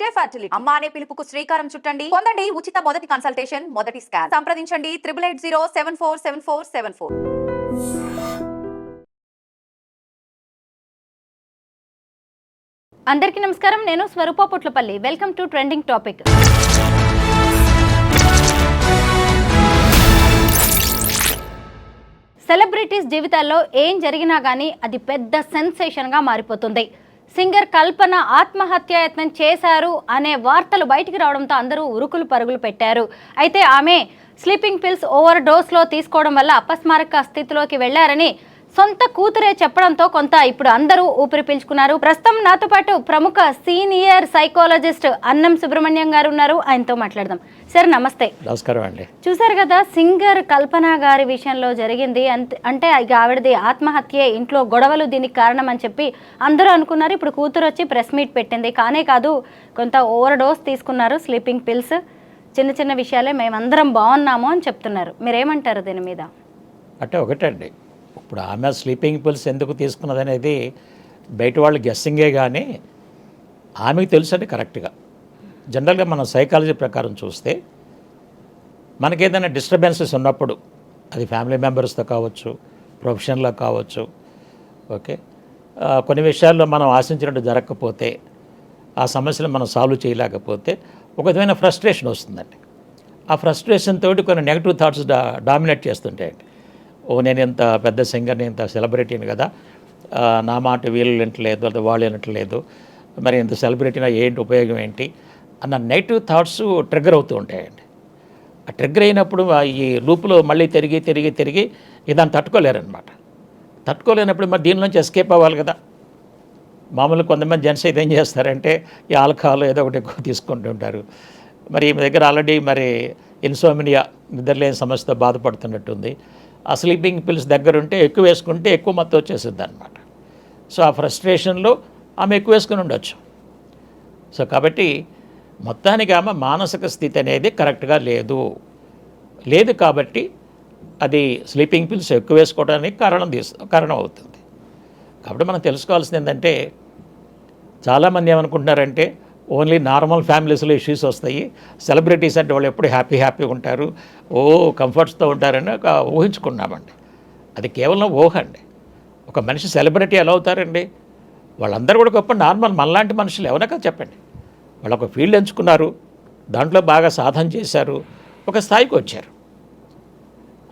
Fertility fertility అమ్మ అనే పిలుపుకు శ్రీకారం చుట్టండి. పొందండి ఉచిత మొదటి కన్సల్టేషన్ మొదటి స్కాన్ సంప్రదించండి triple eight zero seven four seven four seven four అందరికీ నమస్కారం. నేను Swaroopa Putlapalli. Welcome to trending topic celebrities జీవితాల్లో ఏం జరిగినా కానీ అది పెద్ద సెన్సేషన్గా మారిపోతుంది. సింగర్ కల్పన ఆత్మహత్యాయత్నం చేశారు అనే వార్తలు బయటికి రావడంతో అందరూ ఉరుకులు పరుగులు పెట్టారు. అయితే ఆమె స్లీపింగ్ పిల్స్ ఓవర్ డోస్లో తీసుకోవడం వల్ల అపస్మారక స్థితిలోకి వెళ్ళారని సొంత కూతురే చెప్పడంతో కొంత ఇప్పుడు అందరూ ఊపిరి పీల్చుకున్నారు. ప్రస్తుతం నాతో పాటు ప్రముఖ సీనియర్ సైకాలజిస్ట్ అన్నం సుబ్రహ్మణ్యం గారు ఉన్నారు. ఆయనతో మాట్లాడదాం. సార్ నమస్తే. నమస్కారం అండి. చూసారు కదా సింగర్ కల్పన గారి విషయంలో జరిగింది. అంటే ఇక ఆవిడది ఆత్మహత్యే ఇంట్లో గొడవలు దీనికి కారణం అని చెప్పి అందరూ అనుకున్నారు. ఇప్పుడు కూతురు వచ్చి ప్రెస్ మీట్ పెట్టింది. కానే కాదు కొంత ఓవర్ డోస్ తీసుకున్నారు స్లీపింగ్ పిల్స్. చిన్న చిన్న విషయాలే మేమందరం బాగున్నాము అని చెప్తున్నారు. మీరేమంటారు దీని మీద? అంటే ఒకటండి. ఇప్పుడు ఆమె స్లీపింగ్ పిల్స్ ఎందుకు తీసుకున్నది అనేది బయట వాళ్ళు గెస్సింగే కానీ ఆమెకు తెలుసండి కరెక్ట్గా జనరల్గా మనం సైకాలజీ ప్రకారం చూస్తే మనకి ఏదైనా డిస్టర్బెన్సెస్ ఉన్నప్పుడు అది ఫ్యామిలీ మెంబర్స్తో కావచ్చు ప్రొఫెషన్లో కావచ్చు ఓకే కొన్ని విషయాల్లో మనం ఆశించినట్టు జరగకపోతే ఆ సమస్యలు మనం సాల్వ్ చేయలేకపోతే ఒక విధమైన ఫ్రస్ట్రేషన్ వస్తుందండి. ఆ ఫ్రస్ట్రేషన్ తోటి కొన్ని నెగిటివ్ థాట్స్ డా డామినేట్ చేస్తుంటాయండి. ఓ నేను ఇంత పెద్ద సింగర్ని ఇంత సెలబ్రిటీని కదా నా మాట వీళ్ళు వినట్లేదు లేదా వాళ్ళు వినట్లేదు మరి ఇంత సెలబ్రిటీనా ఏంటి ఉపయోగం ఏంటి అన్న నెగిటివ్ థాట్స్ ట్రిగ్గర్ అవుతూ ఉంటాయండి. ఆ ట్రిగ్గర్ అయినప్పుడు ఈ లూప్లో మళ్ళీ తిరిగి తిరిగి తిరిగి ఇదాన్ని తట్టుకోలేరనమాట తట్టుకోలేనప్పుడు మరి దీని నుంచి ఎస్కేప్ అవ్వాలి కదా. మామూలుగా కొంతమంది జెంట్స్ అయితే ఏం చేస్తారంటే ఈ ఆల్కహాల్ ఏదో ఒకటి ఎక్కువ తీసుకుంటూ ఉంటారు. మరి మీ దగ్గర ఆల్రెడీ మరి ఇన్సోమినియా నిద్రలేని సమస్యతో బాధపడుతున్నట్టుంది. ఆ స్లీపింగ్ పిల్స్ దగ్గర ఉంటే ఎక్కువ వేసుకుంటే ఎక్కువ మత్తు వచ్చేసింది అనమాట సో ఆ ఫ్రస్ట్రేషన్లో ఆమె ఎక్కువ వేసుకుని ఉండొచ్చు. సో కాబట్టి మొత్తానికి ఆమె మానసిక స్థితి అనేది కరెక్ట్గా లేదు. లేదు కాబట్టి అది స్లీపింగ్ పిల్స్ ఎక్కువ వేసుకోవడానికి కారణం తీసు కారణం అవుతుంది. కాబట్టి మనం తెలుసుకోవాల్సింది ఏంటంటే చాలామంది ఏమనుకుంటున్నారంటే ఓన్లీ నార్మల్ ఫ్యామిలీస్లో ఇష్యూస్ వస్తాయి. సెలబ్రిటీస్ అంటే వాళ్ళు ఎప్పుడు హ్యాపీ హ్యాపీగా ఉంటారు. ఓ కంఫర్ట్స్తో ఉంటారని ఒక ఊహించుకున్నామండి. అది కేవలం ఊహ అండి. ఒక మనిషి సెలబ్రిటీ ఎలా అవుతారండి? వాళ్ళందరూ కూడా గొప్ప నార్మల్ మనలాంటి మనుషులు ఎవరైనా చెప్పండి. వాళ్ళు ఒక ఫీల్డ్ ఎంచుకున్నారు. దాంట్లో బాగా సాధన చేశారు. ఒక స్థాయికి వచ్చారు.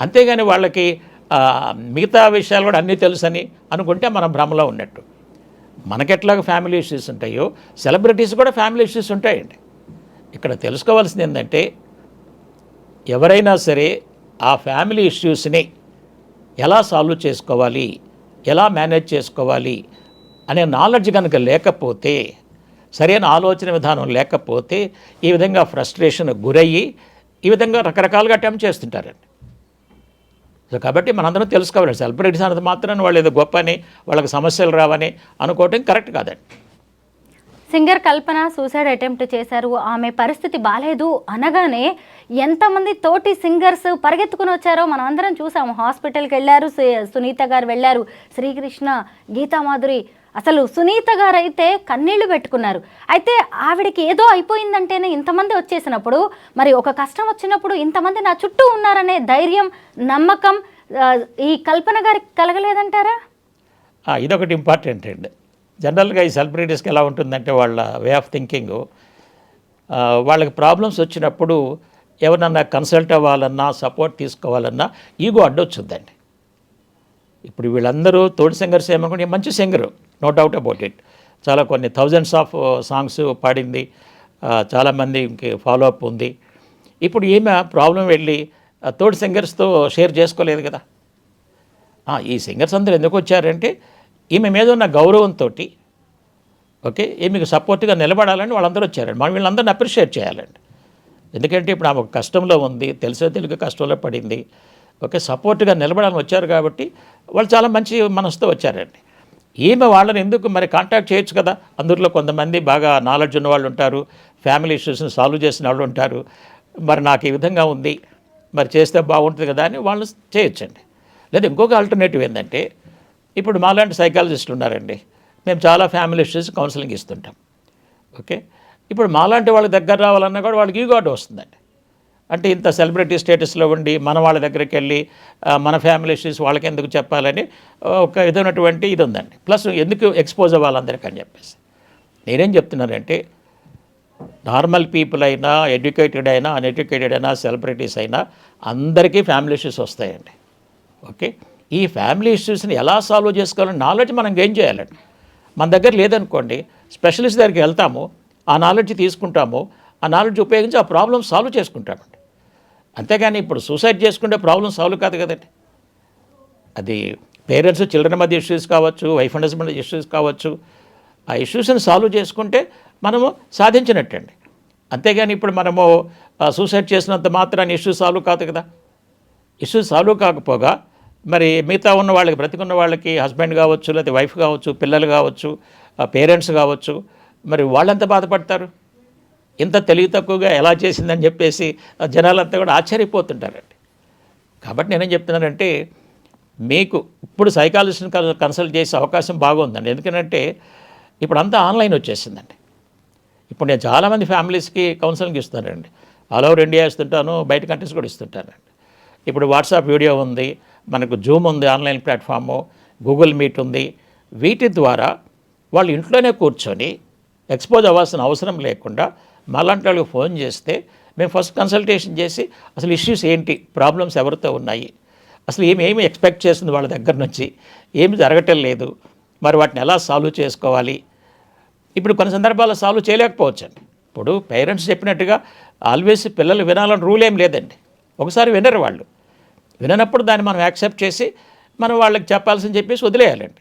అంతేగాని వాళ్ళకి మిగతా విషయాలు కూడా అన్నీ తెలుసని అనుకుంటే మనం భ్రమలో ఉన్నట్టు. మనకెట్లాగా ఫ్యామిలీ ఇష్యూస్ ఉంటాయో సెలబ్రిటీస్ కూడా ఫ్యామిలీ ఇష్యూస్ ఉంటాయండి. ఇక్కడ తెలుసుకోవాల్సింది ఏంటంటే ఎవరైనా సరే ఆ ఫ్యామిలీ ఇష్యూస్ని ఎలా సాల్వ్ చేసుకోవాలి ఎలా మేనేజ్ చేసుకోవాలి అనే నాలెడ్జ్ కనుక లేకపోతే సరైన ఆలోచన విధానం లేకపోతే ఈ విధంగా ఫ్రస్ట్రేషన్ గురయ్యి ఈ విధంగా రకరకాలుగా అటెంప్ట్ చేస్తుంటారండి. సో కాబట్టి మనందరం తెలుసుకోవాలి. సెలబ్రిటీస్ అన్నది మాత్రం వాళ్ళు ఏదో గొప్ప అని వాళ్ళకి సమస్యలు రావని అనుకోవటం కరెక్ట్ కాదండి. సింగర్ కల్పన సూసైడ్ అటెంప్ట్ చేశారు. ఆమె పరిస్థితి బాగాలేదు అనగానే ఎంతమంది తోటి సింగర్స్ పరిగెత్తుకుని వచ్చారో మనం అందరం చూసాము హాస్పిటల్కి వెళ్ళారు సునీత గారు వెళ్ళారు. శ్రీకృష్ణ గీతామాధురి అసలు సునీత గారు అయితే కన్నీళ్ళు పెట్టుకున్నారు. అయితే ఆవిడకి ఏదో అయిపోయిందంటేనే ఇంతమంది వచ్చేసినప్పుడు మరి ఒక కష్టం వచ్చినప్పుడు ఇంతమంది నా చుట్టూ ఉన్నారనే ధైర్యం నమ్మకం ఈ కల్పన గారికి కలగలేదంటారా? ఇదొకటి ఇంపార్టెంట్ అండి. జనరల్గా ఈ సెలబ్రిటీస్కి ఎలా ఉంటుందంటే వాళ్ళ వే ఆఫ్ థింకింగ్ వాళ్ళకి ప్రాబ్లమ్స్ వచ్చినప్పుడు ఎవరన్నా కన్సల్ట్ అవ్వాలన్నా సపోర్ట్ తీసుకోవాలన్నా ఈగో అడ్డొచ్చుద్దండి. ఇప్పుడు వీళ్ళందరూ తోడి సింగర్స్ ఏమనుకుంటే మంచి singer no doubt about it చాలా కొన్ని థౌజండ్స్ ఆఫ్ సాంగ్స్ పాడింది చాలామంది చాలామందికి ఫాలో అప్ ఉంది. ఇప్పుడు ఈమె ప్రాబ్లం వెళ్ళి తోడి తోటి సింగర్స్తో షేర్ చేసుకోలేదు కదా. ఈ సింగర్స్ అందరూ ఎందుకు వచ్చారంటే ఈమె మీద ఉన్న గౌరవంతో ఓకే ఈమెకు సపోర్ట్గా నిలబడాలని వాళ్ళందరూ వచ్చారండి. మనం వీళ్ళందరిని అప్రిషియేట్ చేయాలండి. ఎందుకంటే ఇప్పుడు ఆమె ఒక కష్టంలో ఉంది తెలిసే తెలుగు కష్టంలో పడింది. ఓకే సపోర్ట్గా నిలబడాలని వచ్చారు కాబట్టి వాళ్ళు చాలా మంచి మనసుతో వచ్చారండి. ఈమె వాళ్ళని ఎందుకు మరి కాంటాక్ట్ చేయొచ్చు కదా? అందులో కొంతమంది బాగా నాలెడ్జ్ ఉన్న వాళ్ళు ఉంటారు ఫ్యామిలీ ఇష్యూస్ని సాల్వ్ చేసిన వాళ్ళు ఉంటారు. మరి నాకు ఈ విధంగా ఉంది మరి చేస్తే బాగుంటుంది కదా అని వాళ్ళు చేయొచ్చండి. లేదా ఇంకొక ఆల్టర్నేటివ్ ఏంటంటే ఇప్పుడు మాలాంటి సైకాలజిస్టులు ఉన్నారండి. మేము చాలా ఫ్యామిలీ ఇష్యూస్ కౌన్సిలింగ్ ఇస్తుంటాం. ఓకే? ఇప్పుడు మాలాంటి వాళ్ళ దగ్గర రావాలన్నా కూడా వాళ్ళకి ఈగో వస్తుందండి. అంటే ఇంత సెలబ్రిటీ స్టేటస్లో ఉండి మన వాళ్ళ దగ్గరికి వెళ్ళి మన ఫ్యామిలీ ఇష్యూస్ వాళ్ళకి ఎందుకు చెప్పాలని ఒక విధమైనటువంటి ఇది ఉందండి ప్లస్ ఎందుకు ఎక్స్పోజ్ అవ్వాలందరికీ అని చెప్పేసి. నేనేం చెప్తున్నానంటే నార్మల్ పీపుల్ అయినా ఎడ్యుకేటెడ్ అయినా అన్ఎడ్యుకేటెడ్ అయినా సెలబ్రిటీస్ అయినా అందరికీ ఫ్యామిలీ ఇష్యూస్ వస్తాయండి. ఓకే? ఈ ఫ్యామిలీ ఇష్యూస్ని ఎలా సాల్వ్ చేసుకోవాలని నాలెడ్జ్ మనం గెయిన్ చేయాలండి. మన దగ్గర లేదనుకోండి స్పెషలిస్ట్ దగ్గరికి వెళ్తాము ఆ నాలెడ్జ్ తీసుకుంటాము ఆ నాలెడ్జ్ ఉపయోగించి ఆ ప్రాబ్లమ్ సాల్వ్ చేసుకుంటామండి. అంతేగాని ఇప్పుడు సూసైడ్ చేసుకుంటే ప్రాబ్లం సాల్వ్ కాదు కదండి. అది పేరెంట్స్ చిల్డ్రన్ మధ్య ఇష్యూస్ కావచ్చు వైఫ్ అండ్ హస్బెండ్ ఇష్యూస్ కావచ్చు ఆ ఇష్యూస్ని సాల్వ్ చేసుకుంటే మనము సాధించినట్టండి. అంతేగాని ఇప్పుడు మనము సూసైడ్ చేసినంత మాత్రాన్ని ఇష్యూ సాల్వ్ కాదు కదా. ఇష్యూ సాల్వ్ కాకపోగా మరి మిగతా ఉన్న వాళ్ళకి బ్రతికున్న వాళ్ళకి హస్బెండ్ కావచ్చు లేకపోతే వైఫ్ కావచ్చు పిల్లలు కావచ్చు పేరెంట్స్ కావచ్చు మరి వాళ్ళంతా బాధపడతారు? ఇంత తెలివి తక్కువగా ఎలా చేసిందని చెప్పేసి జనాలంతా కూడా ఆశ్చర్యపోతుంటారండి. కాబట్టి నేనేం చెప్తున్నానంటే మీకు ఇప్పుడు సైకాలజిస్ట్ని కన్సల్ట్ చేసే అవకాశం బాగుందండి. ఎందుకంటే ఇప్పుడు అంతా ఆన్లైన్ వచ్చేసిందండి. ఇప్పుడు నేను చాలామంది ఫ్యామిలీస్కి కౌన్సిలింగ్ ఇస్తానండి ఆల్ ఓవర్ ఇండియా ఇస్తుంటాను బయట కంట్రీస్ కూడా ఇస్తుంటానండి. ఇప్పుడు వాట్సాప్ వీడియో ఉంది మనకు జూమ్ ఉంది ఆన్లైన్ ప్లాట్ఫాము గూగుల్ మీట్ ఉంది. వీటి ద్వారా వాళ్ళు ఇంట్లోనే కూర్చొని ఎక్స్పోజ్ అవ్వాల్సిన అవసరం లేకుండా మాలాంటి వాళ్ళకి ఫోన్ చేస్తే మేము ఫస్ట్ కన్సల్టేషన్ చేసి అసలు ఇష్యూస్ ఏంటి ప్రాబ్లమ్స్ ఎవరితో ఉన్నాయి అసలు ఏమి ఏమి ఎక్స్పెక్ట్ చేస్తుంది వాళ్ళ దగ్గర నుంచి ఏమి జరగటం లేదు మరి వాటిని ఎలా సాల్వ్ చేసుకోవాలి? ఇప్పుడు కొన్ని సందర్భాల్లో సాల్వ్ చేయలేకపోవచ్చండి. ఇప్పుడు పేరెంట్స్ చెప్పినట్టుగా ఆల్వేస్ పిల్లలు వినాలని రూల్ ఏం లేదండి. ఒకసారి వినరు వాళ్ళు. విననప్పుడు దాన్ని మనం యాక్సెప్ట్ చేసి మనం వాళ్ళకి చెప్పాల్సింది చెప్పేసి వదిలేయాలండి.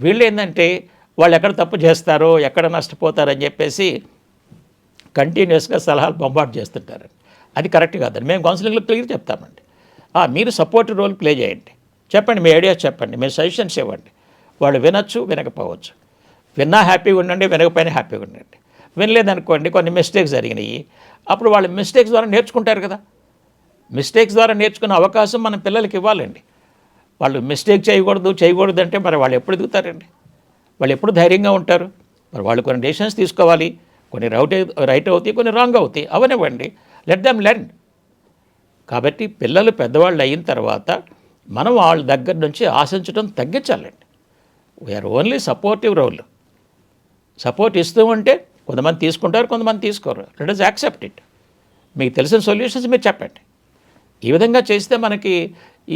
వీళ్ళు ఏంటంటే వాళ్ళు ఎక్కడ తప్పు చేస్తారో ఎక్కడ నష్టపోతారని చెప్పేసి కంటిన్యూస్గా సలహాలు బొంబాట్ చేస్తుంటారండి. అది కరెక్ట్ కాదండి. మేము కౌన్సిలింగ్లో క్లియర్ చెప్తామండి. మీరు సపోర్ట్ రోల్ ప్లే చేయండి. చెప్పండి మీ ఐడియాస్ చెప్పండి మీ సజెషన్స్ ఇవ్వండి. వాళ్ళు వినొచ్చు వినకపోవచ్చు. విన్నా హ్యాపీగా ఉండండి వినకపోయినా హ్యాపీగా ఉండండి. వినలేదనుకోండి కొన్ని మిస్టేక్స్ జరిగినాయి. అప్పుడు వాళ్ళు మిస్టేక్స్ ద్వారా నేర్చుకుంటారు కదా. మిస్టేక్స్ ద్వారా నేర్చుకునే అవకాశం మన పిల్లలకి ఇవ్వాలండి. వాళ్ళు మిస్టేక్ చేయకూడదు చేయకూడదు అంటే మరి వాళ్ళు ఎప్పుడు ఎదుగుతారండి? వాళ్ళు ఎప్పుడు ధైర్యంగా ఉంటారు? మరి వాళ్ళు కొన్ని డెసిషన్స్ తీసుకోవాలి. కొన్ని రైట్ రైట్ అవుతాయి కొన్ని రాంగ్ అవుతాయి. అవనివ్వండి. లెట్ దమ్ లెర్న్ కాబట్టి పిల్లలు పెద్దవాళ్ళు అయిన తర్వాత మనం వాళ్ళ దగ్గర నుంచి ఆశించడం తగ్గించాలండి. We are only supportive role support ఇస్తూ ఉంటే కొంతమంది తీసుకుంటారు కొంతమంది తీసుకోరు. లెట్ ఇస్ యాక్సెప్ట్ ఇట్ మీకు తెలిసిన సొల్యూషన్స్ మీరు చెప్పండి. ఈ విధంగా చేస్తే మనకి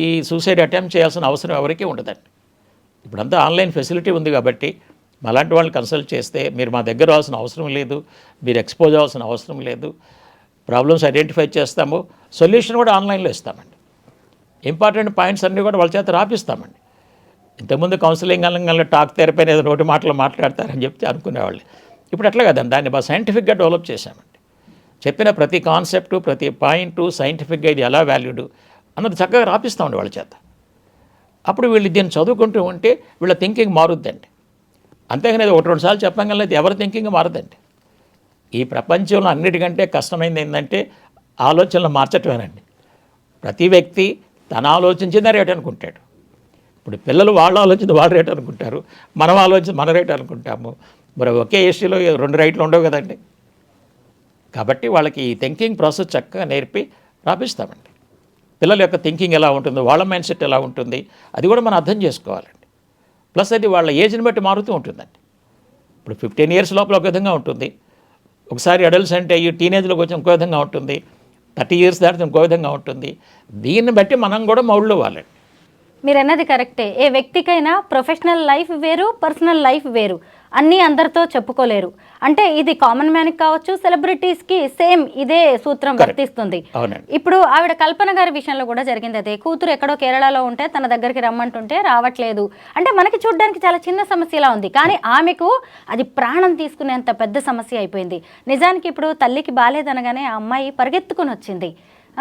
ఈ సూసైడ్ అటెంప్ట్ చేయాల్సిన అవసరం ఎవరికీ ఉండదండి. ఇప్పుడంతా ఆన్లైన్ ఫెసిలిటీ ఉంది కాబట్టి అలాంటి వాళ్ళని కన్సల్ట్ చేస్తే మీరు మా దగ్గర రావాల్సిన అవసరం లేదు మీరు ఎక్స్పోజ్ అవ్వాల్సిన అవసరం లేదు ప్రాబ్లమ్స్ ఐడెంటిఫై చేస్తాము సొల్యూషన్ కూడా ఆన్లైన్లో ఇస్తామండి. ఇంపార్టెంట్ పాయింట్స్ అన్నీ కూడా వాళ్ళ చేత రాపిస్తామండి. ఇంతకుముందు కౌన్సిలింగ్ అనగానే టాక్ థెరపీ అనేది నోటి మాటలు మాట్లాడతారని చెప్తే అనుకునేవాళ్ళు. ఇప్పుడు అట్లా కదండి దాన్ని బాగా సైంటిఫిక్గా డెవలప్ చేశామండి. చెప్పిన ప్రతి కాన్సెప్టు ప్రతి పాయింట్ సైంటిఫిక్గా ఇది ఎలా వాల్యూడు అన్నది చక్కగా రాపిస్తామండి వాళ్ళ చేత. అప్పుడు వీళ్ళు దీన్ని చదువుకుంటూ ఉంటే వీళ్ళ థింకింగ్ మారుద్దండి. అంతేగాని ఒకటి రెండు సార్లు చెప్పగల ఎవరి థింకింగ్ మారదండి. ఈ ప్రపంచంలో అన్నిటికంటే కష్టమైంది ఏంటంటే ఆలోచనలు మార్చటమేనండి. ప్రతి వ్యక్తి తన ఆలోచించిందే రేట్ అనుకుంటాడు. ఇప్పుడు పిల్లలు వాళ్ళు ఆలోచించి వాళ్ళ రేట్ అనుకుంటారు. మనం ఆలోచించి మన రేట్ అనుకుంటాము. మరి ఒకే ఏసీలో రెండు రైట్లు ఉండవు కదండి. కాబట్టి వాళ్ళకి ఈ థింకింగ్ ప్రాసెస్ చక్కగా నేర్పి రాపిస్తామండి. పిల్లల యొక్క థింకింగ్ ఎలా ఉంటుంది? వాళ్ళ మైండ్ సెట్ ఎలా ఉంటుంది? అది కూడా మనం అర్థం చేసుకోవాలండి. ప్లస్ అది వాళ్ళ ఏజ్ని బట్టి మారుతూ ఉంటుందండి. ఇప్పుడు ఫిఫ్టీన్ ఇయర్స్ లోపల ఒక విధంగా ఉంటుంది. ఒకసారి అడల్ట్స్ అంటే ఈ టీనేజ్లోకి వచ్చి ఇంకో విధంగా ఉంటుంది. థర్టీ ఇయర్స్ దాటితే ఇంకో విధంగా ఉంటుంది. దీన్ని బట్టి మనం కూడా మౌళ్ళు వాళ్ళండి మీరు అన్నది కరెక్టే. ఏ వ్యక్తికైనా ప్రొఫెషనల్ లైఫ్ వేరు పర్సనల్ లైఫ్ వేరు. అన్నీ అందరితో చెప్పుకోలేరు. అంటే ఇది కామన్ మ్యాన్కి కావచ్చు సెలబ్రిటీస్కి సేమ్ ఇదే సూత్రం. వర్తిస్తుంది. ఇప్పుడు ఆవిడ కల్పన గారి విషయంలో కూడా జరిగింది అదే. కూతురు ఎక్కడో కేరళలో ఉంటే తన దగ్గరికి రమ్మంటుంటే రావట్లేదు. అంటే మనకి చూడడానికి చాలా చిన్న సమస్యలా ఉంది. కానీ ఆమెకు అది ప్రాణం తీసుకునేంత పెద్ద సమస్య అయిపోయింది. నిజానికి ఇప్పుడు తల్లికి బాలేదనగానే ఆ అమ్మాయి పరిగెత్తుకుని వచ్చింది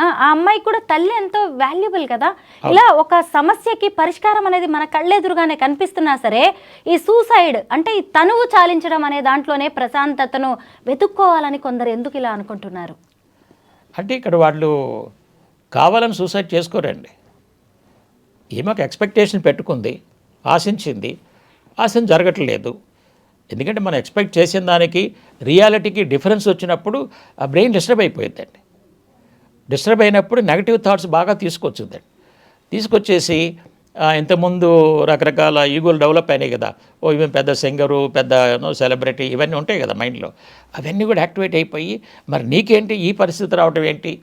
ఆ అమ్మాయికి కూడా తల్లి ఎంతో వాల్యుబుల్ కదా. ఇలా ఒక సమస్యకి పరిష్కారం అనేది మన కళ్ళెదురుగానే కనిపిస్తున్నా సరే ఈ సూసైడ్ అంటే ఈ తనువు చాలించడం అనే దాంట్లోనే ప్రశాంతతను వెతుక్కోవాలని కొందరు ఎందుకు ఇలా అనుకుంటున్నారు? అంటే ఇక్కడ వాళ్ళు కావాలని సూసైడ్ చేసుకోరండి. ఈమె ఒక ఎక్స్పెక్టేషన్ పెట్టుకుంది ఆశించింది ఆశం జరగట్లేదు. ఎందుకంటే మనం ఎక్స్పెక్ట్ చేసిన దానికి రియాలిటీకి డిఫరెన్స్ వచ్చినప్పుడు ఆ బ్రెయిన్ డిస్టర్బ్ అయిపోయిందండి డిస్టర్బ్ అయినప్పుడు నెగటివ్ థాట్స్ బాగా తీసుకొచ్చింది. తీసుకొచ్చేసి ఇంతకుముందు రకరకాల ఈగోలు డెవలప్ అయినాయి కదా. ఓ ఇవి పెద్ద సింగరు పెద్ద సెలబ్రిటీ ఇవన్నీ ఉంటాయి కదా మైండ్లో. అవన్నీ కూడా యాక్టివేట్ అయిపోయి మరి నీకేంటి? ఈ పరిస్థితి రావటం ఏంటి?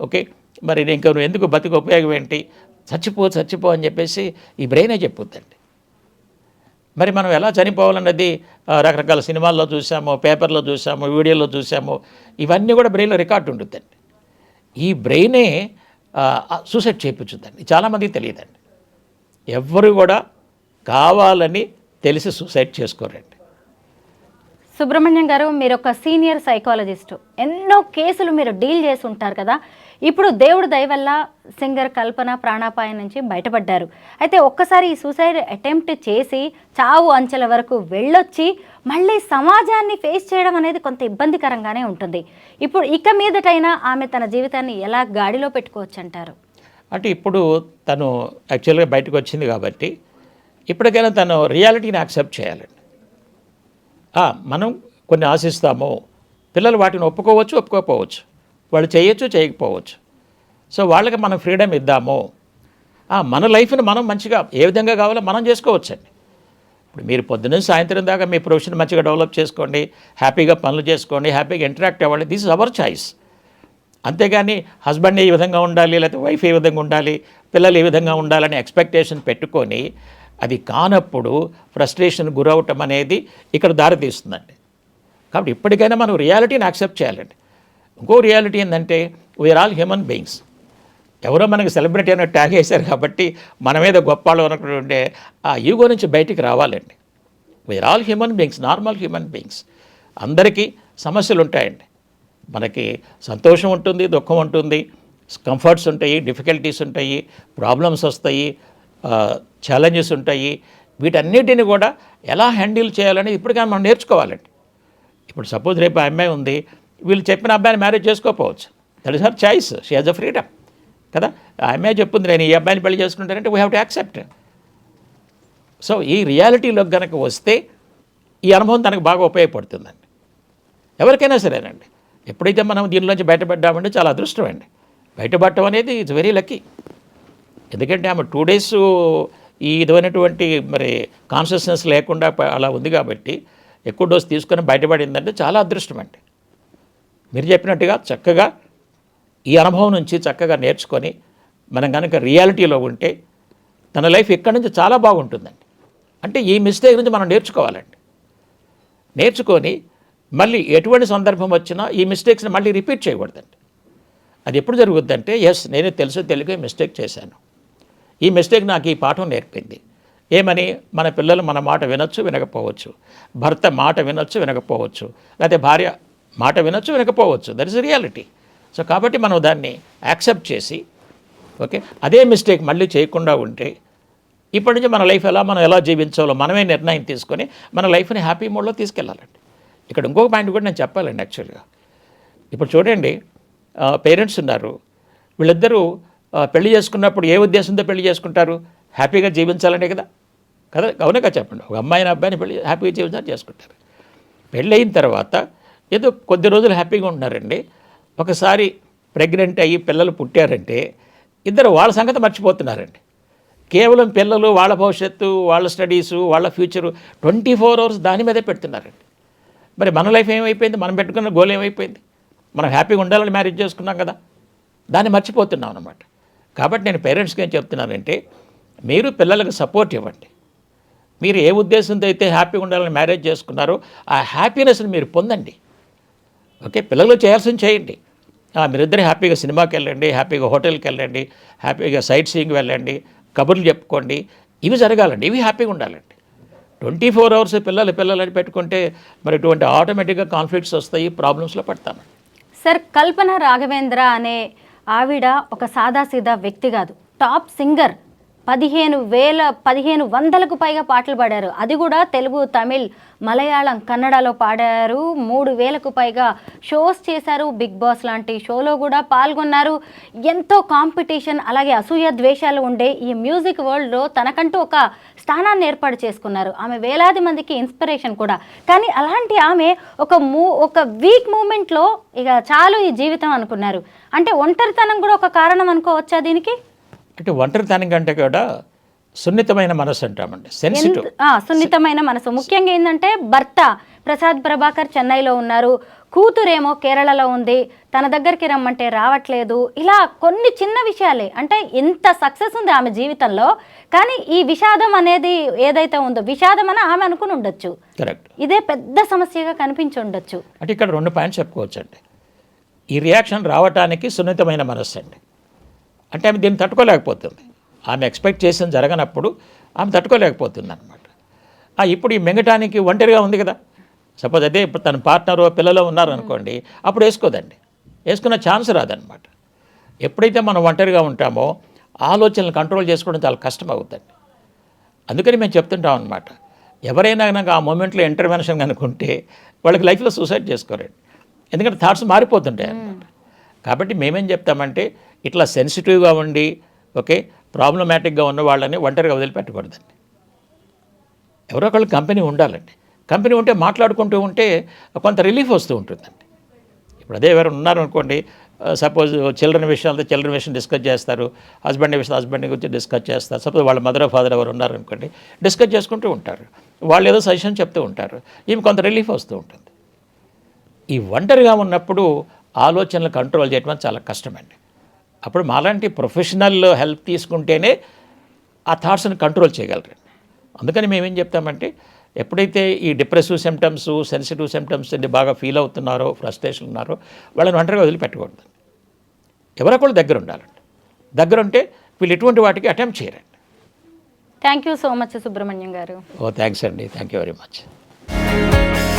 ఓకే? మరి ఇంకా నువ్వు ఎందుకు బతికి ఉపయోగం ఏంటి? చచ్చిపో చచ్చిపో అని చెప్పేసి ఈ బ్రెయినే చెప్పుద్దండి. మరి మనం ఎలా చనిపోవాలన్నది రకరకాల సినిమాల్లో చూసాము పేపర్లో చూసాము వీడియోలో చూసాము ఇవన్నీ కూడా బ్రెయిన్లో రికార్డు ఉంటుందండి ఈ బ్రెయినే సూసైడ్ చేయించుద్దండి. చాలామందికి తెలియదండి. ఎవ్వరు కూడా కావాలని తెలిసి సూసైడ్ చేసుకోరండి. సుబ్రహ్మణ్యం గారు మీరు ఒక సీనియర్ సైకాలజిస్ట్. ఎన్నో కేసులు మీరు డీల్ చేసి ఉంటారు కదా. ఇప్పుడు దేవుడు దయ వల్ల సింగర్ కల్పన ప్రాణాపాయం నుంచి బయటపడ్డారు. అయితే ఒక్కసారి ఈ సూసైడ్ అటెంప్ట్ చేసి చావు అంచెల వరకు వెళ్ళొచ్చి మళ్ళీ సమాజాన్ని ఫేస్ చేయడం అనేది కొంత ఇబ్బందికరంగానే ఉంటుంది. ఇప్పుడు ఇక మీదటైనా ఆమె తన జీవితాన్ని ఎలా గాడిలో పెట్టుకోవచ్చు అంటారు? అంటే ఇప్పుడు తను యాక్చువల్గా బయటకు వచ్చింది కాబట్టి ఇప్పటికైనా తను రియాలిటీని యాక్సెప్ట్ చేయాలండి. మనం కొన్ని ఆశిస్తాము. పిల్లలు వాటిని ఒప్పుకోవచ్చు ఒప్పుకోకపోవచ్చు. వాళ్ళు చేయొచ్చు చేయకపోవచ్చు. సో వాళ్ళకి మనం ఫ్రీడమ్ ఇద్దాము. మన లైఫ్ని మనం మంచిగా ఏ విధంగా కావాలో మనం చేసుకోవచ్చండి ఇప్పుడు మీరు పొద్దున సాయంత్రం దాకా మీ ప్రొఫెషన్ మంచిగా డెవలప్ చేసుకోండి హ్యాపీగా పనులు చేసుకోండి హ్యాపీగా ఇంటరాక్ట్ అవ్వండి. దిస్ ఇస్ అవర్ చాయిస్ అంతేగాని హస్బెండ్ ఏ విధంగా ఉండాలి లేకపోతే వైఫ్ ఏ విధంగా ఉండాలి పిల్లలు ఏ విధంగా ఉండాలని ఎక్స్పెక్టేషన్ పెట్టుకొని అది కానప్పుడు ఫ్రస్ట్రేషన్ గురవటం అనేది ఇక్కడ దారితీస్తుందండి. కాబట్టి ఇప్పటికైనా మనం రియాలిటీని యాక్సెప్ట్ చేయాలండి. ఇంకో రియాలిటీ ఏంటంటే వీఆర్ ఆల్ హ్యూమన్ బీయింగ్స్ ఎవరో మనకి సెలబ్రిటీ అనే ట్యాగ్ వేశారు కాబట్టి మన మీద గొప్పవాళ్ళు అనుకుంటుంటే ఆ ఈగో నుంచి బయటికి రావాలండి. We are all human beings normal human beings అందరికీ సమస్యలు ఉంటాయండి. మనకి సంతోషం ఉంటుంది దుఃఖం ఉంటుంది కంఫర్ట్స్ ఉంటాయి డిఫికల్టీస్ ఉంటాయి ప్రాబ్లమ్స్ వస్తాయి ఛాలెంజెస్ ఉంటాయి. వీటన్నిటిని కూడా ఎలా హ్యాండిల్ చేయాలని ఇప్పటికైనా మనం నేర్చుకోవాలండి. ఇప్పుడు సపోజ్ రేపు ఆ అమ్మాయి ఉంది వీళ్ళు చెప్పిన అబ్బాయిని marriage చేసుకోకపోవచ్చు. That is her choice she has a freedom కదా? ఆ అమ్మాయి చెప్పింది నేను ఈ అబ్బాయిని పెళ్ళి చేసుకుంటానంటే we have to accept so ఈ రియాలిటీలోకి కనుక వస్తే ఈ అనుభవం తనకు బాగా ఉపయోగపడుతుందండి. ఎవరికైనా సరేనండి. ఎప్పుడైతే మనం దీనిలోంచి బయటపడ్డామంటే చాలా అదృష్టం అండి. బయటపడటం అనేది ఇట్స్ వెరీ లక్కీ ఎందుకంటే ఆమె టూ డేస్ ఈ విధమైనటువంటి మరి కాన్షియస్నెస్ లేకుండా అలా ఉంది కాబట్టి ఎక్కువ డోస్ తీసుకొని బయటపడిందంటే చాలా అదృష్టం అండి. మీరు చెప్పినట్టుగా చక్కగా ఈ అనుభవం నుంచి చక్కగా నేర్చుకొని మనం కనుక రియాలిటీలో ఉంటే తన లైఫ్ ఇక్కడి నుంచి చాలా బాగుంటుందండి. అంటే ఈ మిస్టేక్ నుంచి మనం నేర్చుకోవాలండి. నేర్చుకొని మళ్ళీ ఎటువంటి సందర్భం వచ్చినా ఈ మిస్టేక్స్ని మళ్ళీ రిపీట్ చేయకూడదండి. అది ఎప్పుడు జరుగుద్దంటే ఎస్ నేను తెలుసు తెలుగు మిస్టేక్ చేశాను. ఈ మిస్టేక్ నాకు ఈ పాఠం నేర్పింది. ఏమని? మన పిల్లలు మన మాట వినొచ్చు వినకపోవచ్చు. భర్త మాట వినొచ్చు వినకపోవచ్చు. లేకపోతే భార్య మాట వినొచ్చు వినకపోవచ్చు. దట్ ఇస్ రియాలిటీ సో కాబట్టి మనం దాన్ని యాక్సెప్ట్ చేసి ఓకే? అదే మిస్టేక్ మళ్ళీ చేయకుండా ఉంటే ఇప్పటి నుంచి మన లైఫ్ ఎలా మనం ఎలా జీవించాలో మనమే నిర్ణయం తీసుకొని మన లైఫ్ని హ్యాపీ మోడ్లో తీసుకెళ్ళాలండి. ఇక్కడ ఇంకొక పాయింట్ కూడా నేను చెప్పాలండి యాక్చువల్గా ఇప్పుడు చూడండి పేరెంట్స్ ఉన్నారు. వీళ్ళిద్దరూ పెళ్ళి చేసుకున్నప్పుడు ఏ ఉద్దేశంతో పెళ్ళి చేసుకుంటారు? హ్యాపీగా జీవించాలనే కదా. కదా గౌనగా చెప్పండి. ఒక అమ్మాయిని అబ్బాయిని పెళ్ళి హ్యాపీగా జీవించాలని చేసుకుంటారు. పెళ్ళి అయిన తర్వాత ఏదో కొద్ది రోజులు హ్యాపీగా ఉంటున్నారండి ఒకసారి ప్రెగ్నెంట్ అయ్యి పిల్లలు పుట్టారంటే ఇద్దరు వాళ్ళ సంగతి మర్చిపోతున్నారండి. కేవలం పిల్లలు వాళ్ళ భవిష్యత్తు వాళ్ళ స్టడీసు వాళ్ళ ఫ్యూచరు ట్వంటీ ఫోర్ అవర్స్ దాని మీదే పెడుతున్నారండి. మరి మన లైఫ్ ఏమైపోయింది? మనం పెట్టుకున్న గోల్ ఏమైపోయింది? మనం హ్యాపీగా ఉండాలని మ్యారేజ్ చేసుకున్నాం కదా. దాన్ని మర్చిపోతున్నాం అనమాట కాబట్టి నేను పేరెంట్స్కి ఏం చెప్తున్నానంటే మీరు పిల్లలకు సపోర్ట్ ఇవ్వండి. మీరు ఏ ఉద్దేశంతో అయితే హ్యాపీగా ఉండాలని మ్యారేజ్ చేసుకున్నారో ఆ హ్యాపీనెస్ని మీరు పొందండి. ఓకే? పిల్లలు చేయాల్సింది చేయండి. ఆ, మీరిద్దరు హ్యాపీగా సినిమాకి వెళ్ళండి హ్యాపీగా హోటల్కి వెళ్ళండి హ్యాపీగా సైట్ సీయింగ్ వెళ్ళండి కబుర్లు చెప్పుకోండి. ఇవి జరగాలండి. ఇవి హ్యాపీగా ఉండాలండి. ట్వంటీ ఫోర్ అవర్స్ పిల్లలు పిల్లలని పెట్టుకుంటే మరి ఇటువంటి ఆటోమేటిక్గా కాన్ఫ్లిక్ట్స్ వస్తాయి ప్రాబ్లమ్స్లో పడతామండి. సార్ కల్పన రాఘవేంద్ర అనే ఆవిడ ఒక సాదాసీదా వ్యక్తి కాదు. టాప్ సింగర్ పదిహేను వేల పదిహేను వందలకు పైగా పాటలు పాడారు. అది కూడా తెలుగు తమిళ్ మలయాళం కన్నడలో పాడారు. మూడు వేలకు పైగా షోస్ చేశారు. బిగ్ బాస్ లాంటి షోలో కూడా పాల్గొన్నారు. ఎంతో కాంపిటీషన్ అలాగే అసూయ ద్వేషాలు ఉండే ఈ మ్యూజిక్ వరల్డ్లో తనకంటూ ఒక స్థానాన్ని ఏర్పాటు చేసుకున్నారు. ఆమె వేలాది మందికి ఇన్స్పిరేషన్ కూడా. కానీ అలాంటి ఆమె ఒక మూ ఒక వీక్ మూమెంట్లో ఇక చాలు ఈ జీవితం అనుకున్నారు. అంటే ఒంటరితనం కూడా ఒక కారణం అనుకోవచ్చా దీనికి? అంటే ఒంటరితనం కంటే కూడా సున్నితమైన మనసు అంటామండి. సెన్సిటివ్ సున్నితమైన మనసు ముఖ్యంగా ఏంటంటే భర్త ప్రసాద్ ప్రభాకర్ చెన్నైలో ఉన్నారు. కూతురేమో కేరళలో ఉంది. తన దగ్గరికి రమ్మంటే రావట్లేదు. ఇలా కొన్ని చిన్న విషయాలే. అంటే ఎంత సక్సెస్ ఉంది ఆమె జీవితంలో. కానీ ఈ విషాదం అనేది ఏదైతే ఉందో విషాదం అని ఆమె అనుకుని ఉండొచ్చు. కరెక్ట్ ఇదే పెద్ద సమస్యగా కనిపించి ఉండొచ్చు. అంటే ఇక్కడ రెండు పాయింట్స్ చెప్పుకోవచ్చండి. ఈ రియాక్షన్ రావటానికి సున్నితమైన మనస్సు అండి అంటే ఆమె దీన్ని తట్టుకోలేకపోతుంది. ఆమె ఎక్స్పెక్ట్ చేసిన జరగనప్పుడు ఆమె తట్టుకోలేకపోతుంది అనమాట ఇప్పుడు ఈ మింగటానికి ఒంటరిగా ఉంది కదా. సపోజ్ అదే ఇప్పుడు తన పార్ట్నర్ పిల్లలు ఉన్నారనుకోండి అప్పుడు వేసుకోదండి. వేసుకున్న ఛాన్స్ రాదనమాట ఎప్పుడైతే మనం ఒంటరిగా ఉంటామో ఆలోచనలు కంట్రోల్ చేసుకోవడం చాలా కష్టం అవుతుంది అందుకని మేము చెప్తుంటాం అనమాట ఎవరైనా కనుక ఆ మూమెంట్లో ఇంటర్వెన్షన్ కనుకుంటే వాళ్ళకి లైఫ్లో సూసైడ్ చేసుకోరండి. ఎందుకంటే థాట్స్ మారిపోతుంటాయి అన్నమాట కాబట్టి మేమేం చెప్తామంటే ఇట్లా సెన్సిటివ్గా ఉండి ఓకే ప్రాబ్లమాటిక్గా ఉన్న వాళ్ళని ఒంటరిగా వదిలిపెట్టకూడదండి. ఎవరో ఒకళ్ళు కంపెనీ ఉండాలండి. కంపెనీ ఉంటే మాట్లాడుకుంటూ ఉంటే కొంత రిలీఫ్ వస్తూ ఉంటుందండి. ఇప్పుడు అదే ఎవరు ఉన్నారనుకోండి సపోజ్ చిల్డ్రన్ విషయాలతో చిల్డ్రన్ విషయం డిస్కస్ చేస్తారు హస్బెండ్ విషయం హస్బెండ్ గురించి డిస్కస్ చేస్తారు సపోజ్ వాళ్ళ మదర్ ఫాదర్ ఎవరు ఉన్నారనుకోండి డిస్కస్ చేసుకుంటూ ఉంటారు. వాళ్ళు ఏదో సజెషన్ చెప్తూ ఉంటారు. ఈమె కొంత రిలీఫ్ వస్తూ ఉంటుంది. ఈ ఒంటరిగా ఉన్నప్పుడు ఆలోచనలు కంట్రోల్ చేయడం చాలా కష్టమండి. అప్పుడు మాలాంటి ప్రొఫెషనల్ హెల్ప్ తీసుకుంటేనే ఆ థాట్స్ని కంట్రోల్ చేయగలరు. అందుకని మేమేం చెప్తామంటే ఎప్పుడైతే ఈ డిప్రెసివ్ సిమ్టమ్స్ సెన్సిటివ్ సిమ్టమ్స్ బాగా ఫీల్ అవుతున్నారో ఫ్రస్ట్రేషన్ ఉన్నారో వాళ్ళని ఒంటరిగా వదిలిపెట్టకూడదు. ఎవరొకళ్ళు దగ్గర ఉండాలండి. దగ్గర ఉంటే వీళ్ళు ఎటువంటి వాటికి అటెంప్ట్ చేయరండి. Thank you so much Subrahmanyam garu. Oh thanks అండి. Thank you very much.